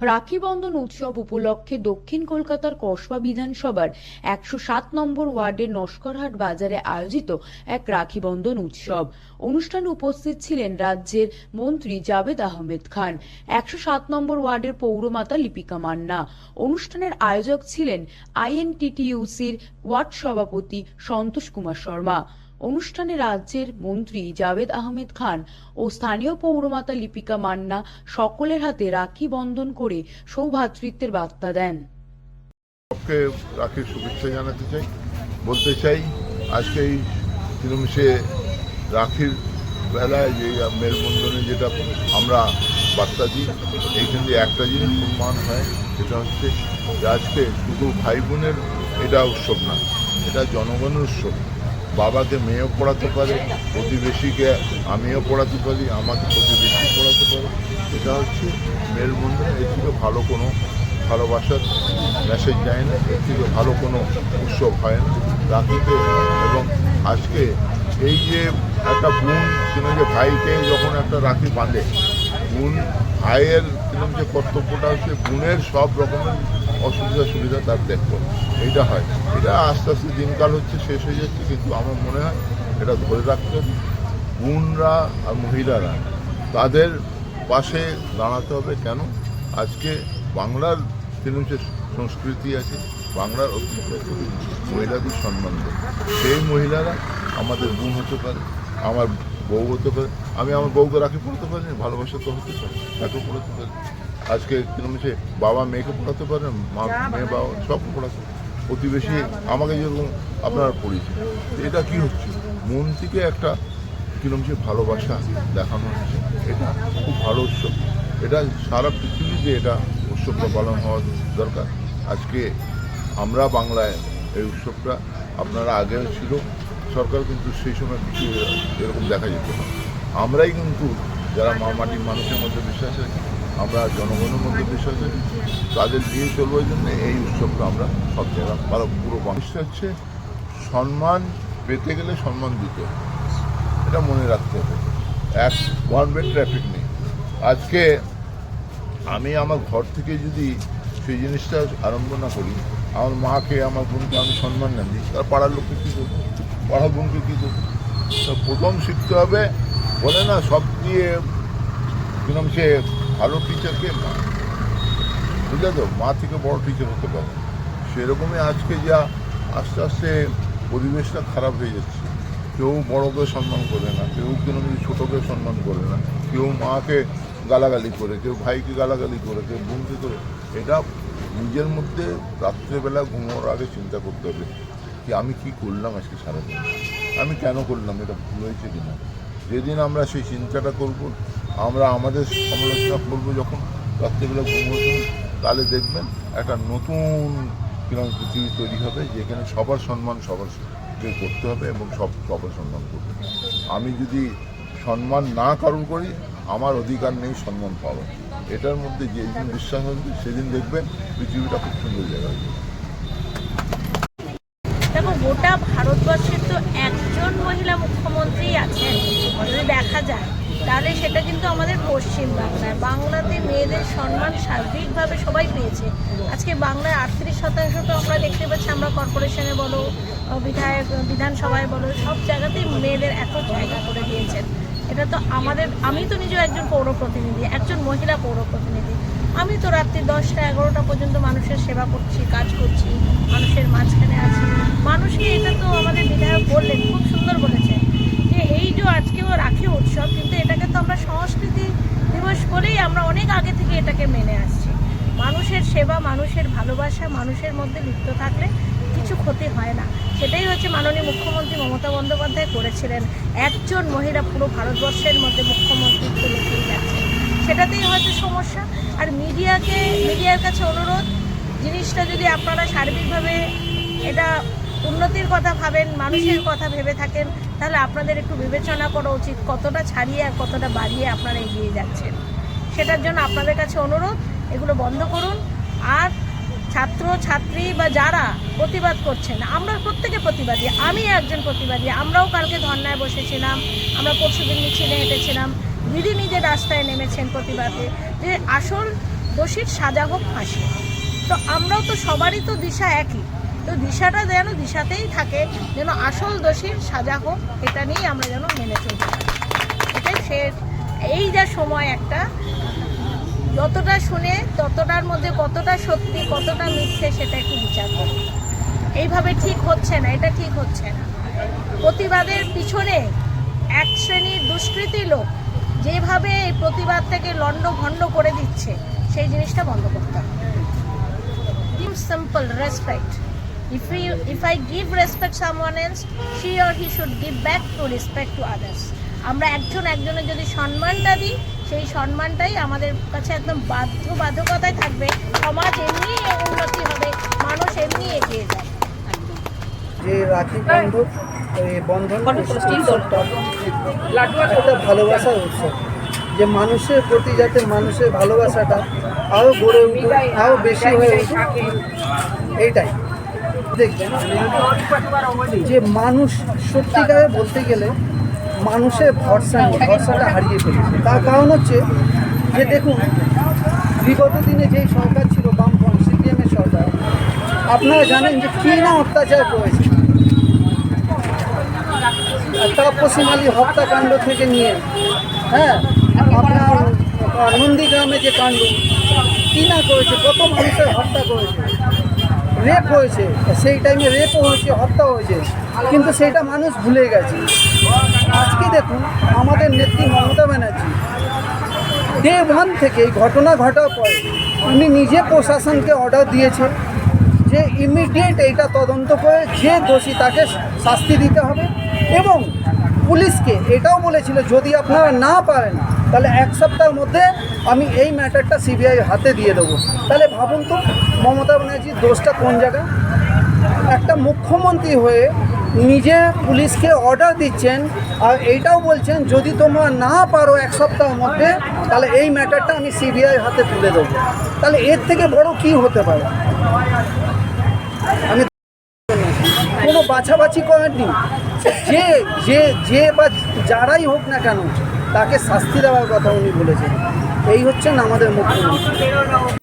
রাখি বন্ধন উৎসব উপলক্ষে দক্ষিণ কলকাতার কসবা বিধানসভার একশো সাত নম্বর ওয়ার্ডের নস্করহাট বাজারে আয়োজিত এক রাখি বন্ধন উৎসব। অনুষ্ঠানে উপস্থিত ছিলেন রাজ্যের মন্ত্রী জাভেদ আহমেদ খান, একশো সাত নম্বর ওয়ার্ডের পৌরমাতা লিপিকা মান্না। অনুষ্ঠানের আয়োজক ছিলেন আইএনটিটিইউসির ওয়ার্ড সভাপতি সন্তোষ কুমার শর্মা। অনুষ্ঠানে রাজ্যের মন্ত্রী জাভেদ আহমেদ খান ও স্থানীয় পৌরমাতা লিপিকা মান্না সকলের হাতে রাখি বন্ধন করে সৌভাতৃত্বের বার্তা দেন। রাখির শুভেচ্ছা জানাতে চাই, বলতে চাই, আজকে এই তিরমিশে রাখির বেলায় যে মেলবন্ধনে যেটা আমরা বার্তা দিই, এইখান দিয়ে একটা জিনিস প্রমাণ হয়, সেটা হচ্ছে যে আজকে শুধু ভাই বোনের এটা উৎসব না, এটা জনগণের উৎসব। বাবাকে মেয়েও পড়াতে পারে, প্রতিবেশীকে আমিও পড়াতে পারি, আমাকে প্রতিবেশী পড়াতে পারে। এটা হচ্ছে মেলবন্ধন, এর থেকে ভালো কোনো ভালোবাসার মেসেজ যায় না, এর থেকে ভালো কোনো উৎসব হয় না। রাখিতে এবং আজকে এই যে একটা বোন কিনা যে ভাইকে যখন একটা রাখি বাঁধে, বোন ভাইয়ের কীরকম যে কর্তব্যটা হচ্ছে, বোনের সব রকমের অসুবিধা সুবিধা তার দেখব এইটা হয়। এটা আস্তে আস্তে দিনকাল হচ্ছে, শেষ হয়ে যাচ্ছে, কিন্তু আমার মনে হয় এটা ধরে রাখতে। বোনরা আর মহিলারা তাদের পাশে দাঁড়াতে হবে। কেন? আজকে বাংলার কীরকম যে সংস্কৃতি আছে, বাংলার ঐতিহ্য মহিলাদের সম্মান সেই মহিলারা আমাদের গুণ হতে পারে, আমার বউ হতে পারে, আমি আমার বউকে রাখি, পড়তে পারি, ভালোবাসা তো হতে পারে, তাকেও পড়তে পারি। আজকে কীরকম সে বাবা মেয়েকে পড়াতে পারে মা মেয়ে বাবা সব পড়াতে প্রতিবেশী আমাকে যেরকম আপনার পড়িয়েছে এটা কি হচ্ছে? মন থেকে একটা কীরকম যে ভালোবাসা দেখানো হচ্ছে। এটা খুব ভালো উৎসব। এটা সারা পৃথিবীতে এটা উৎসবটা পালন হওয়া দরকার। আজকে আমরা বাংলায় এই উৎসবটা আপনারা আগেও ছিল। সরকার কিন্তু সেই সময় কিছু এরকম দেখা যেত না। আমরাই কিন্তু যারা মা মাটির মানুষের মধ্যে বিশ্বাস আছে আমরা জনগণের মধ্যে আছে তাদের দিয়ে চলবার জন্য এই উৎসবটা আমরা সব জায়গায় ভালো পুরো মানুষটা হচ্ছে সম্মান পেতে গেলে সম্মান দিতে হবে। এটা মনে রাখতে হবে। এক ওয়ান ওয়ে ট্রাফিক নেই। আজকে আমি আমার ঘর থেকে যদি সেই জিনিসটা আরম্ভ না করি, আমার মাকে, আমার বোনকে আমি সম্মান না দিই, তার পাড়ার লোককে কী দেবো পাড়ার বোনকে কী তো প্রথম শিখতে হবে, বলে না, সব দিয়ে কিরম সে ভালো টিচারকে মা? বুঝলে তো? মা থেকে বড় টিচার হতে পারে। সেরকমই আজকে যা আস্তে আস্তে পরিবেশটা খারাপ হয়ে যাচ্ছে। কেউ বড়কে সম্মান করে না, কেউ কিরম ছোটোকে সম্মান করে না। কেউ মাকে গালাগালি করে, কেউ ভাইকে গালাগালি করে, কেউ বোনকে করে। এটা নিজের মধ্যে রাত্রেবেলা ঘুমোর আগে চিন্তা করতে হবে কি আমি কি করলাম আজকে সারাদিন? আমি কেন করলাম? এটা ভুল হয়েছে কিনা? যেদিন আমরা সেই চিন্তাটা করব আমরা আমাদের সমালোচনা করব যখন রাত্রেবেলা ঘুমোতে তাহলে দেখবেন একটা নতুন কীরকম পৃথিবী তৈরি হবে, যেখানে সবার সম্মান সবার করতে হবে এবং সব সবার সম্মান করবে আমি যদি সম্মান না কারণ করি, আমার অধিকার নেই সম্মান পাওয়ার। এটার মধ্যে যেদিন বিশ্বাস হবে সেদিন দেখবেন পৃথিবীটা খুব সুন্দর জায়গা দেখো, গোটা ভারতবর্ষের তো একজন মহিলা মুখ্যমন্ত্রী আছেন। দেখা যায় তাহলে সেটা কিন্তু আমাদের পশ্চিম বাংলায়। বাংলাতে মেয়েদের সম্মান সার্বিকভাবে সবাই পেয়েছে। আজকে বাংলায় আটত্রিশ শতাংশ তো আমরা দেখতে পাচ্ছি, আমরা কর্পোরেশনে বলো, বিধায়ক, বিধানসভায় বলো, সব জায়গাতেই মেয়েদের এত জায়গা করে দিয়েছেন। এটা তো আমাদের, আমি তো নিজেও একজন পৌর প্রতিনিধি, একজন মহিলা পৌর প্রতিনিধি। আমি তো রাত্রি দশটা এগারোটা পর্যন্ত মানুষের সেবা করছি, কাজ করছি, মানুষের মাঝখানে আছি। মানুষকে এটা তো আমাদের বিধায়ক বললেন, খুব সুন্দর বলেছেন। যে এই যে আজকেও রাখি উৎসব, কিন্তু এটাকে তো আমরা সংস্কৃতি দিবস বলেই আমরা অনেক আগে থেকে এটাকে মেনে আসছি। মানুষের সেবা, মানুষের ভালোবাসা, মানুষের মধ্যে লিপ্ত থাকলে কিছু ক্ষতি হয় না। সেটাই হচ্ছে মাননীয় মুখ্যমন্ত্রী মমতা বন্দ্যোপাধ্যায় করেছিলেন। একজন মহিলা পুরো ভারতবর্ষের মধ্যে মুখ্যমন্ত্রীত্ব লুকিয়ে যাচ্ছে সেটাতেই হয়তো সমস্যা। আর মিডিয়াকে, মিডিয়ার কাছে অনুরোধ, জিনিসটা যদি আপনারা সার্বিকভাবে এটা উন্নতির কথা ভাবেন, মানুষের কথা ভেবে থাকেন তাহলে আপনাদের একটু বিবেচনা করা উচিত কতটা ছাড়িয়ে আর কতটা বাড়িয়ে আপনারা এগিয়ে যাচ্ছেন। সেটার জন্য আপনাদের কাছে অনুরোধ, এগুলো বন্ধ করুন। আর ছাত্র, ছাত্রী বা যারা প্রতিবাদ করছেন, আমরা প্রত্যেকে প্রতিবাদী, আমি একজন প্রতিবাদী, আমরাও কালকে ধর্নায় বসেছিলাম, আমরা পরশুদিন মিছিলে হেঁটেছিলাম, দিদি নিজে রাস্তায় নেমেছেন প্রতিবাদে, যে আসল দোষীর সাজা হোক ফাঁসি। তো আমরাও তো সবারই তো দিশা একই। তো দিশাটা যেন দিশাতেই থাকে, যেন আসল দোষীর সাজা হোক, এটা নিয়েই আমরা যেন মেনে চলতে পারি সে এই যা সময় একটা, যতটা শুনে, ততটার মধ্যে কতটা সত্যি, কতটা মিথ্যে, সেটা একটু বিচার করুন এইভাবে ঠিক হচ্ছে না, এটা ঠিক হচ্ছে না। প্রতিবাদের পিছনে এক শ্রেণির দুষ্কৃতী লোক যেভাবে এই প্রতিবাদ থেকে লন্ড ভণ্ড করে দিচ্ছে, সেই জিনিসটা বন্ধ করতে হবে। Simple respect if we if i give respect someone else she or he should give back to respect to others. আমরা একজন একজনের যদি সম্মানটা দিই সেই সম্মানটাই আমাদের কাছে একদম বাধ্য বাধ্যকতায় থাকবে। সমাজ এমনি উন্নতি হবে মানুষ এমনি এগিয়ে যায় যে রাখি বন্ধন এই বন্ধন উৎসবটা একটা ভালোবাসার উৎসব। যে মানুষের প্রতি যাতে মানুষের ভালোবাসাটা আরও গড়ে উঠুক আরও বেশি হয়ে উঠুক এইটাই। দেখবেন, যে মানুষ সত্যিকারে বলতে গেলে মানুষের ভরসা নেই, ভরসাটা হারিয়ে ফেলেছে। তার কারণ হচ্ছে যে দেখুন, বিগত দিনে যেই সরকার ছিল, বামফ্রন্ট, সিপিএমের সরকার, আপনারা জানেন যে কী না অত্যাচার করেছে। তাপসীম আলী হত্যাকাণ্ড থেকে নিয়ে হ্যাঁ আপনার নন্দীগ্রামে যে কাণ্ড কী না করেছে, কত মানুষের হত্যা করেছে। রেপ হয়েছে, সেই টাইমে রেপও হয়েছে, হত্যা হয়েছে, কিন্তু সেটা মানুষ ভুলে গেছে। আজকে দেখুন, আমাদের নেত্রী মমতা ব্যানার্জি ডে ওয়ান থেকে এই ঘটনা ঘটার পরে উনি নিজে প্রশাসনকে অর্ডার দিয়েছে যে ইমিডিয়েট এইটা তদন্ত করে যে দোষী তাকে শাস্তি দিতে হবে এবং পুলিশকে এটাও বলেছিল, যদি আপনারা না পারেন, তাহলে এক সপ্তাহের মধ্যে আমি এই ম্যাটারটা সিবিআই হাতে দিয়ে দেবো। তাহলে ভাবুন তো মমতা ব্যানার্জির দোষটা কোন জায়গায় একটা মুখ্যমন্ত্রী হয়ে নিজে পুলিশকে অর্ডার দিচ্ছেন আর এইটাও বলছেন, যদি তোমরা না পারো এক সপ্তাহের মধ্যে, তাহলে এই ম্যাটারটা আমি সিবিআই হাতে তুলে দেবো। তাহলে এর থেকে বড় কি হতে পারে? আমি কোনো বাছাবাছি করেননি। যে যে যে বা যারাই হোক না কেন, তাকে শাস্তি দেওয়ার কথা উনি বলেছেন। এই হচ্ছেন আমাদের মুখ্যমন্ত্রী।